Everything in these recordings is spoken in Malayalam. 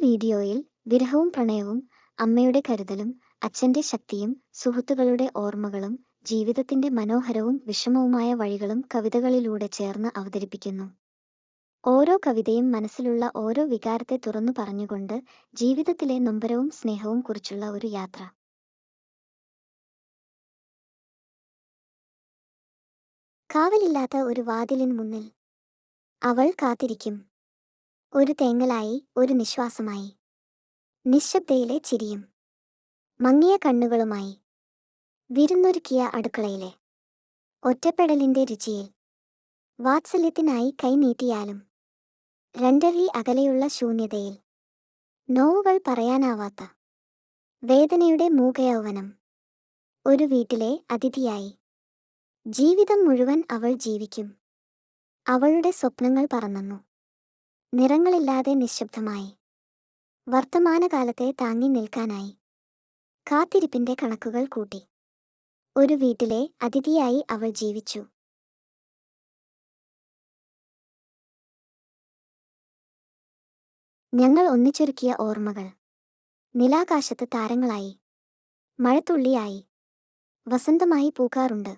വീഡിയോയിൽ വിരഹവും പ്രണയവും അമ്മയുടെ കരുതലും അച്ഛന്റെ ശക്തിയും സുഹൃത്തുക്കളുടെ ഓർമ്മകളും ജീവിതത്തിന്റെ മനോഹരവും വിഷമവുമായ വഴികളും കവിതകളിലൂടെ ചേർന്ന് അവതരിപ്പിക്കുന്നു. ഓരോ കവിതയും മനസ്സിലുള്ള ഓരോ വികാരത്തെ തുറന്നു പറഞ്ഞുകൊണ്ട് ജീവിതത്തിലെ നൊമ്പരവും സ്നേഹവും കുറിച്ചുള്ള ഒരു യാത്ര. കാവലില്ലാത്ത ഒരു വാതിലിന് മുന്നിൽ അവൾ കാത്തിരിക്കും. ഒരു തേങ്ങലായി ഒരു നിശ്വാസമായി. നിശബ്ദയിലെ ചിരിയും. മങ്ങിയ കണ്ണുകളുമായി. വിരുന്നൊരുക്കിയ അടുക്കളയിലെ. ഒറ്റപ്പെടലിന്റെ രുചിയിൽ. വാത്സല്യത്തിനായി കൈനീട്ടിയാലും രണ്ടരി അകലെയുള്ള ശൂന്യതയിൽ. നോവുകൾ പറയാനാവാത്ത. വേദനയുടെ മൂകയൗവനം. ഒരു വീട്ടിലെ അതിഥിയായി. ജീവിതം മുഴുവൻ അവൾ ജീവിക്കും. അവളുടെ സ്വപ്നങ്ങൾ പറന്നു നിറങ്ങളില്ലാതെ നിശബ്ദമായി. വർത്തമാനകാലത്തെ താങ്ങി നിൽക്കാനായി. കാത്തിരിപ്പിന്റെ കണക്കുകൾ കൂട്ടി. ഒരു വീട്ടിലെ അതിഥിയായി അവൾ ജീവിച്ചു. ഞങ്ങൾ ഒന്നിച്ചൊരുക്കിയ ഓർമ്മകൾ. നിലാകാശത്ത് താരങ്ങളായി. മഴത്തുള്ളിയായി. വസന്തമായി പൂക്കാറുണ്ട്.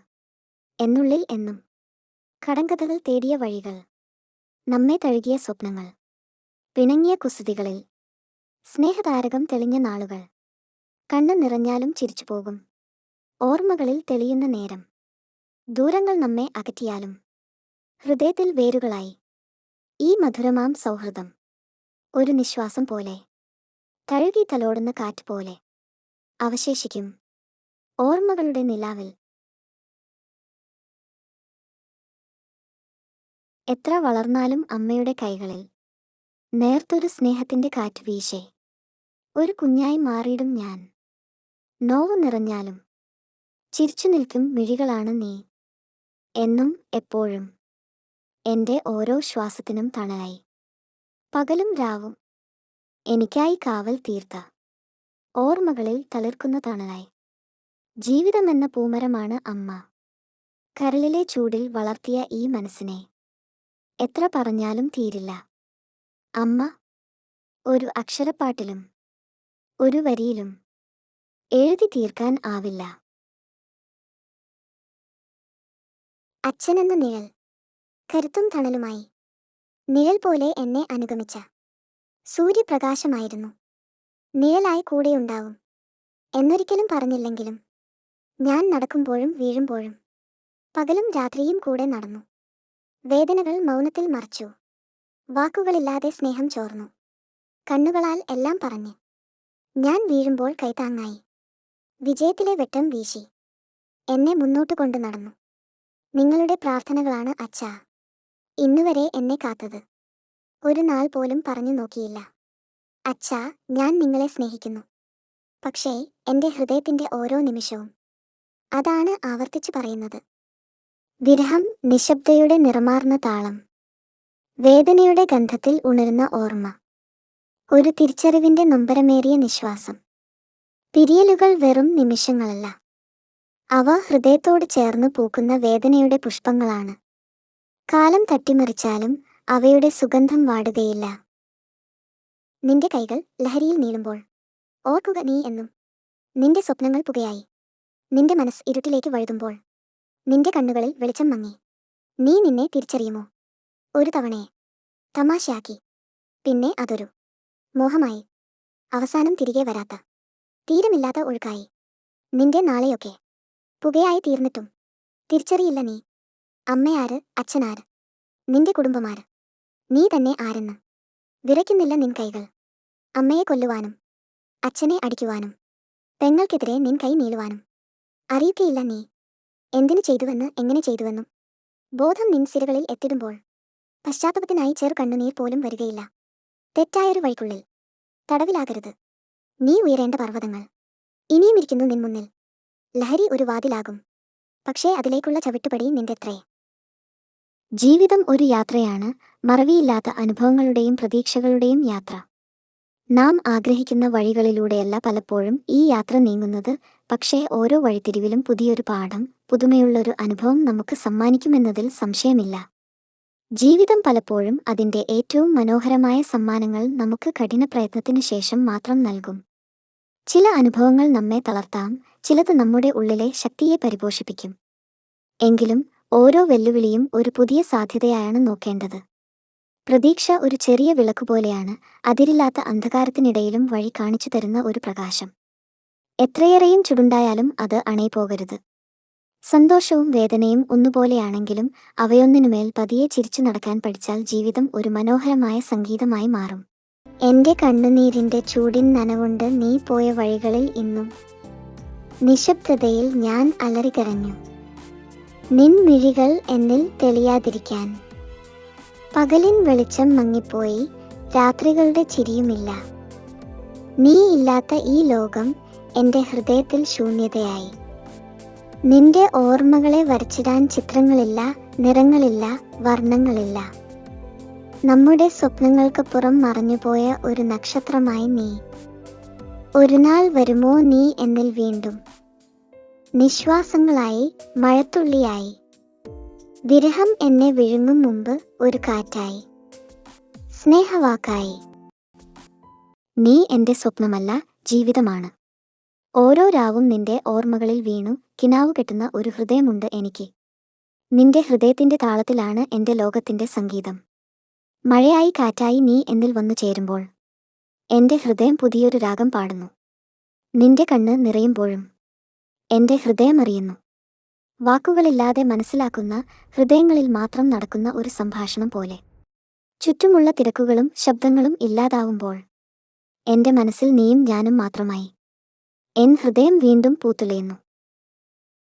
എന്നുള്ളിൽ എന്നും. കടങ്കഥകൾ തേടിയ വഴികൾ. നമ്മെ തഴുകിയ സ്വപ്നങ്ങൾ. പിണങ്ങിയ കുസൃതികളിൽ. സ്നേഹതാരകം തെളിഞ്ഞ നാളുകൾ. കണ്ണു നിറഞ്ഞാലും ചിരിച്ചു പോകും. ഓർമ്മകളിൽ തെളിയുന്ന നേരം. ദൂരങ്ങൾ നമ്മെ അകറ്റിയാലും. ഹൃദയത്തിൽ വേരുകളായി. ഈ മധുരമാം സൗഹൃദം. ഒരു നിശ്വാസം പോലെ. തഴുകി തലോടുന്ന കാറ്റ് പോലെ. അവശേഷിക്കും. ഓർമ്മകളുടെ നിലാവിൽ. എത്ര വളർന്നാലും അമ്മയുടെ കൈകളിൽ. നേർത്തൊരു സ്നേഹത്തിന്റെ കാറ്റ് വീശേ. ഒരു കുഞ്ഞായി മാറിയിടും ഞാൻ. നോവ് നിറഞ്ഞാലും. ചിരിച്ചു നിൽക്കും മിഴികളാണ് നീ. എന്നും എപ്പോഴും. എന്റെ ഓരോ ശ്വാസത്തിനും തണലായി. പകലും രാവും. എനിക്കായി കാവൽ തീർത്ത. ഓർമ്മകളിൽ തളിർക്കുന്ന തണലായി. ജീവിതമെന്ന പൂമരമാണ് അമ്മ. കരളിലെ ചൂടിൽ വളർത്തിയ ഈ മനസ്സിനെ. എത്ര പറഞ്ഞാലും തീരില്ല. അമ്മ ഒരു അക്ഷരപ്പാട്ടിലും ഒരു വരിയിലും എഴുതി തീർക്കാൻ ആവില്ല. അച്ഛനെന്ന നിഴൽ കരുത്തും തണലുമായി നിഴൽ പോലെ എന്നെ അനുഗമിച്ച സൂര്യപ്രകാശമായിരുന്നു. നിഴലായി കൂടെയുണ്ടാവും എന്നൊരിക്കലും പറഞ്ഞില്ലെങ്കിലും ഞാൻ നടക്കുമ്പോഴും വീഴുമ്പോഴും പകലും രാത്രിയും കൂടെ നടന്നു. വേദനകൾ മൗനത്തിൽ മറച്ചു. വാക്കുകളില്ലാതെ സ്നേഹം ചോർന്നു. കണ്ണുകളാൽ എല്ലാം പറഞ്ഞു. ഞാൻ വീഴുമ്പോൾ കൈത്താങ്ങായി വിജയത്തിലെ വെട്ടം വീശി. എന്നെ മുന്നോട്ട് കൊണ്ടു നടന്നു. നിങ്ങളുടെ പ്രാർത്ഥനകളാണ് അച്ഛാ. ഇന്നുവരെ എന്നെ കാത്തത്. ഒരു നാൾ പോലും പറഞ്ഞു നോക്കിയില്ല. അച്ഛാ ഞാൻ നിങ്ങളെ സ്നേഹിക്കുന്നു. പക്ഷേ എന്റെ ഹൃദയത്തിന്റെ ഓരോ നിമിഷവും. അതാണ് ആവർത്തിച്ചു പറയുന്നത്. വിരഹം നിശബ്ദയുടെ നിറമാർന്ന താളം. വേദനയുടെ ഗന്ധത്തിൽ ഉണരുന്ന ഓർമ്മ. ഒരു തിരിച്ചറിവിന്റെ നൊമ്പരമേറിയ നിശ്വാസം. പിരിയലുകൾ വെറും നിമിഷങ്ങളല്ല. അവ ഹൃദയത്തോട് ചേർന്ന് പൂക്കുന്ന വേദനയുടെ പുഷ്പങ്ങളാണ്. കാലം തട്ടിമറിച്ചാലും അവയുടെ സുഗന്ധം വാടുകയില്ല. നിന്റെ കൈകൾ ലഹരിയിൽ നീളുമ്പോൾ. ഓർക്കുക നീ എന്നും. നിന്റെ സ്വപ്നങ്ങൾ പുകയായി. നിന്റെ മനസ്സ് ഇരുട്ടിലേക്ക് വഴുതുമ്പോൾ. നിന്റെ കണ്ണുകളിൽ വെളിച്ചം മങ്ങി. നീ നിന്നെ തിരിച്ചറിയുമോ? ഒരു തവണയെ. തമാശയാക്കി. പിന്നെ അതൊരു. മോഹമായി. അവസാനം തിരികെ വരാത്ത. തീരമില്ലാത്ത ഒഴുക്കായി. നിന്റെ നാളെയൊക്കെ. പുകയായി തീർന്നിട്ടും. തിരിച്ചറിയില്ല നീ. അമ്മയാര് അച്ഛനാര്? നിന്റെ കുടുംബമാര്? നീ തന്നെ ആരെന്ന്? വിറയ്ക്കുന്നില്ല നിൻ കൈകൾ. അമ്മയെ കൊല്ലുവാനും. അച്ഛനെ അടിക്കുവാനും. പെങ്ങൾക്കെതിരെ നിൻ കൈ നീളുവാനും. അറിയുകയില്ല നീ. എന്തിനു ചെയ്തുവെന്ന് എങ്ങനെ ചെയ്തുവെന്നും. ബോധം നിൻസിരകളിൽ എത്തിടുമ്പോൾ പശ്ചാത്തപത്തിനായി ചെറു കണ്ണുനീർ പോലും വരികയില്ല. തെറ്റായൊരു വഴിക്കുള്ളിൽ. തടവിലാകരുത്. നീ ഉയരേണ്ട പർവതങ്ങൾ. ഇനിയും ഇരിക്കുന്നു നിൻ മുന്നിൽ. ലഹരി ഒരു വാതിലാകും. പക്ഷേ അതിലേക്കുള്ള ചവിട്ടുപടി നിന്റെത്രേ. ജീവിതം ഒരു യാത്രയാണ്. മറവിയില്ലാത്ത അനുഭവങ്ങളുടെയും പ്രതീക്ഷകളുടെയും യാത്ര. നാം ആഗ്രഹിക്കുന്ന വഴികളിലൂടെയല്ല പലപ്പോഴും ഈ യാത്ര നീങ്ങുന്നത്. പക്ഷേ ഓരോ വഴിത്തിരിവിലും പുതിയൊരു പാഠം പുതുമയുള്ളൊരു അനുഭവം നമുക്ക് സമ്മാനിക്കുമെന്നതിൽ സംശയമില്ല. ജീവിതം പലപ്പോഴും അതിന്റെ ഏറ്റവും മനോഹരമായ സമ്മാനങ്ങൾ നമുക്ക് കഠിന പ്രയത്നത്തിനു ശേഷം മാത്രം നൽകും. ചില അനുഭവങ്ങൾ നമ്മെ തളർത്താം ചിലത് നമ്മുടെ ഉള്ളിലെ ശക്തിയെ പരിപോഷിപ്പിക്കും. എങ്കിലും ഓരോ വെല്ലുവിളിയും ഒരു പുതിയ സാധ്യതയാണ് നോക്കേണ്ടത്. പ്രതീക്ഷ ഒരു ചെറിയ വിളക്കുപോലെയാണ് അതിരില്ലാത്ത അന്ധകാരത്തിനിടയിലും വഴി കാണിച്ചു തരുന്ന ഒരു പ്രകാശം. എത്രയേറെയും ചുടുണ്ടായാലും അത് അണയിപ്പോകരുത് സന്തോഷവും വേദനയും ഒന്നുപോലെയാണെങ്കിലും അവയൊന്നിനുമേൽ പതിയെ ചിരിച്ചു നടക്കാൻ പഠിച്ചാൽ ജീവിതം ഒരു മനോഹരമായ സംഗീതമായി മാറും. എന്റെ കണ്ണുനീരിന്റെ ചൂടിൻ നനവുണ്ട് നീ പോയ വഴികളിൽ ഇന്നും. നിശബ്ദതയിൽ ഞാൻ അലറികരഞ്ഞു നിൻ മിഴികൾ എന്നിൽ തെളിയാതിരിക്കാൻ. പകലിൻ വെളിച്ചം മങ്ങിപ്പോയി രാത്രികളുടെ ചിരിയുമില്ല. നീ ഇല്ലാത്ത ഈ ലോകം എന്റെ ഹൃദയത്തിൽ ശൂന്യതയായി. നിന്റെ ഓർമ്മകളെ വരച്ചിടാൻ ചിത്രങ്ങളില്ല നിറങ്ങളില്ല വർണങ്ങളില്ല. നമ്മുടെ സ്വപ്നങ്ങൾക്ക് പുറം മറഞ്ഞുപോയ ഒരു നക്ഷത്രമായി നീ. ഒരു നാൾ വരുമോ നീ എന്നിൽ വീണ്ടും. നിശ്വാസങ്ങളായി മഴത്തുള്ളിയായി. വിരഹം എന്നെ വിഴുങ്ങും മുമ്പ് ഒരു കാറ്റായി. സ്നേഹവാക്കായി. നീ എന്റെ സ്വപ്നമല്ല ജീവിതമാണ്. ഓരോ രാവും നിന്റെ ഓർമ്മകളിൽ വീണു കിനാവ് കെട്ടുന്ന ഒരു ഹൃദയമുണ്ട് എനിക്ക്. നിന്റെ ഹൃദയത്തിന്റെ താളത്തിലാണ് എന്റെ ലോകത്തിന്റെ സംഗീതം. മഴയായി കാറ്റായി നീ എന്നിൽ വന്നു ചേരുമ്പോൾ എന്റെ ഹൃദയം പുതിയൊരു രാഗം പാടുന്നു. നിന്റെ കണ്ണ് നിറയുമ്പോഴും എന്റെ ഹൃദയമറിയുന്നു വാക്കുകളില്ലാതെ മനസ്സിലാക്കുന്ന ഹൃദയങ്ങളിൽ മാത്രം നടക്കുന്ന ഒരു സംഭാഷണം പോലെ. ചുറ്റുമുള്ള തിരക്കുകളും ശബ്ദങ്ങളും ഇല്ലാതാവുമ്പോൾ എന്റെ മനസ്സിൽ നീയും ഞാനും മാത്രമായി. എൻ ഹൃദയം വീണ്ടും പൂത്തുലയുന്നു.